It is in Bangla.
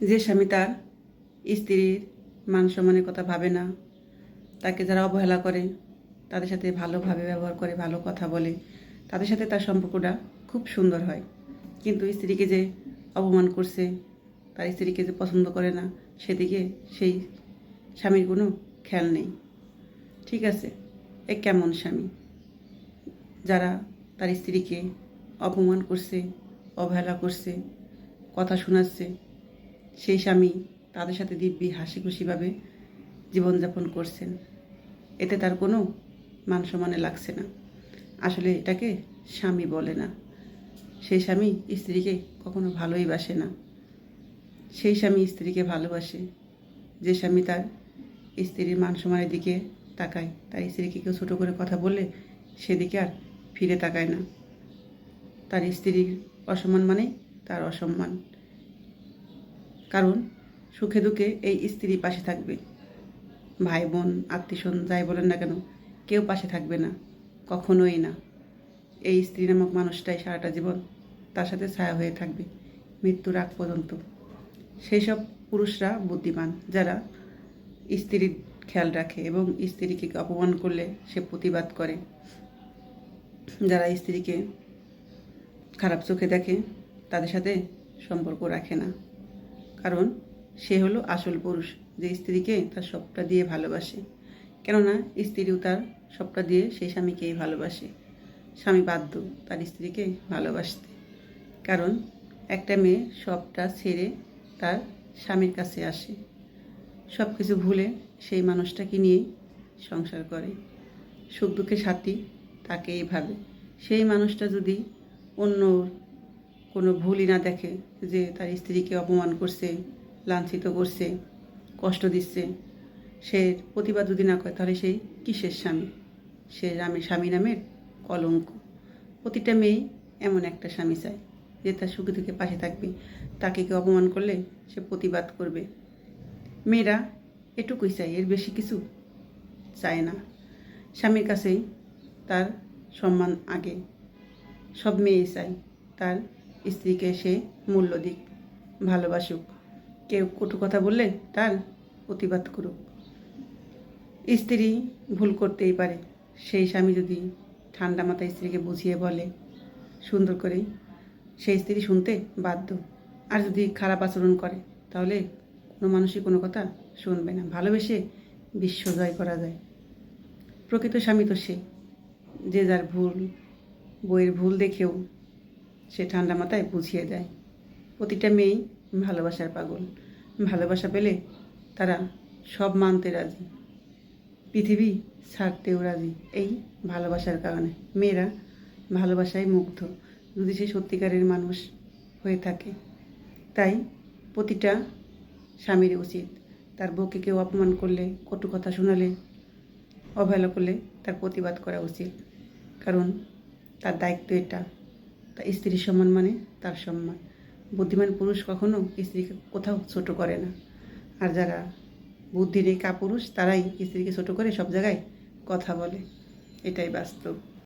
যে স্বামী তার স্ত্রীর মান সম্মানের কথা ভাবে না, তাকে যারা অবহেলা করে, তাদের সাথে ভালোভাবে ব্যবহার করে, ভালো কথা বলে, তাদের সাথে তার সম্পর্কটা খুব সুন্দর হয়। কিন্তু স্ত্রীকে যে অপমান করছে, তার স্ত্রীকে যে পছন্দ করে না, সেদিকে সেই স্বামীর কোনো খেয়াল নেই। ঠিক আছে? এ কেমন স্বামী? যারা তার স্ত্রীকে অপমান করছে, অবহেলা করছে, কথা শোনাচ্ছে সেই স্বামী তাদের সাথে দিব্যি হাসি খুশিভাবে জীবনযাপন করছেন। এতে তার কোনো মান সম্মানে লাগছে না। আসলে এটাকে স্বামী বলে না। সেই স্বামী স্ত্রীকে কখনো ভালোই বাসে না। সেই স্বামী স্ত্রীকে ভালোবাসে। যে স্বামী তার স্ত্রীর মান সম্মানের দিকে তাকায়, তার স্ত্রীকে কেউ ছোটো করে কথা বললে সেদিকে আর ফিরে তাকায় না। তার স্ত্রীর অসম্মান মানে তার অসম্মান। কারণ সুখে দুঃখে এই স্ত্রী পাশে থাকবে। ভাই বোন আত্মীয়স্বজন যাই বলেন না কেন, কেউ পাশে থাকবে না, কখনোই না। এই স্ত্রী নামক মানুষটাই সারাটা জীবন তার সাথে ছায়া হয়ে থাকবে মৃত্যুর আগ পর্যন্ত। সেই সব পুরুষরা বুদ্ধিমান, যারা স্ত্রীর খেয়াল রাখে এবং স্ত্রীকে অপমান করলে সে প্রতিবাদ করে। যারা স্ত্রীকে খারাপ চোখে দেখে, তাদের সাথে সম্পর্ক রাখে না। কারণ সে হলো আসল পুরুষ, যে স্ত্রীকে তার সবটা দিয়ে ভালোবাসে। কেননা স্ত্রীও তার সবটা দিয়ে সেই স্বামীকেই ভালোবাসে। স্বামী বাধ্য তার স্ত্রীকে ভালোবাসতে। কারণ একটা মেয়ে সবটা ছেড়ে তার স্বামীর কাছে আসে। সব কিছু ভুলে সেই মানুষটাকে নিয়েই সংসার করে। সুখ দুঃখে সাথী তাকে ভাবে। সেই মানুষটা যদি অন্য কোনো ভুলই না দেখে যে তার স্ত্রীকে অপমান করছে, লাঞ্ছিত করছে, কষ্ট দিচ্ছে। সে প্রতিবাদ যদি না করে, তাহলে সেই কিসের স্বামী? সে রামের স্বামী নামের কলঙ্ক। প্রতিটা মেয়েই এমন একটা স্বামী চায় যে তার সুখে দুঃখে পাশে থাকবে। তাকে কেউ অপমান করলে সে প্রতিবাদ করবে। মেয়েরা এটুকুই চায়, এর বেশি কিছু চায় না। স্বামীর কাছেই তার সম্মান আগে। সব মেয়েই চায় তার স্ত্রীকে সে মূল্য দিক, ভালোবাসুক। কেউ কটু কথা বললে তার প্রতিবাদ করুক। স্ত্রী ভুল করতেই পারে। সেই স্বামী যদি ঠান্ডা মাথায় স্ত্রীকে বুঝিয়ে বলে, সুন্দর করে সেই স্ত্রী শুনতে বাধ্য। আর যদি খারাপ আচরণ করে, তাহলে কোনো মানুষই কোনো কথা শুনবে না। ভালোবেসে বিশ্ব জয় করা যায়। প্রকৃত স্বামী তো সে। যে যার ভুল, বইয়ের ভুল দেখেও সে ঠান্ডা মাথায় বুঝিয়ে দেয়। প্রতিটা মেয়েই ভালোবাসার পাগল। ভালোবাসা পেলে তারা সব মানতে রাজি। পৃথিবী ছাড়তেও রাজি এই ভালোবাসার কারণে। মেয়েরা ভালোবাসায় মুগ্ধ। যদি সে সত্যিকারের মানুষ হয়ে থাকে। তাই প্রতিটা স্বামীর উচিত। তার বউকে কেউ অপমান করলে, কটু কথা শোনালে, অবহেলা করলে তার প্রতিবাদ করা উচিত। কারণ তার দায়িত্ব এটা। তার স্ত্রীর সম্মান মানে তার সম্মান। বুদ্ধিমান পুরুষ কখনো স্ত্রীকে কোথাও ছোট করে না। আর যারা বুদ্ধি নেই কাপুরুষ, তারাই স্ত্রীকে ছোট করে সব জায়গায় কথা বলে। এটাই বাস্তব।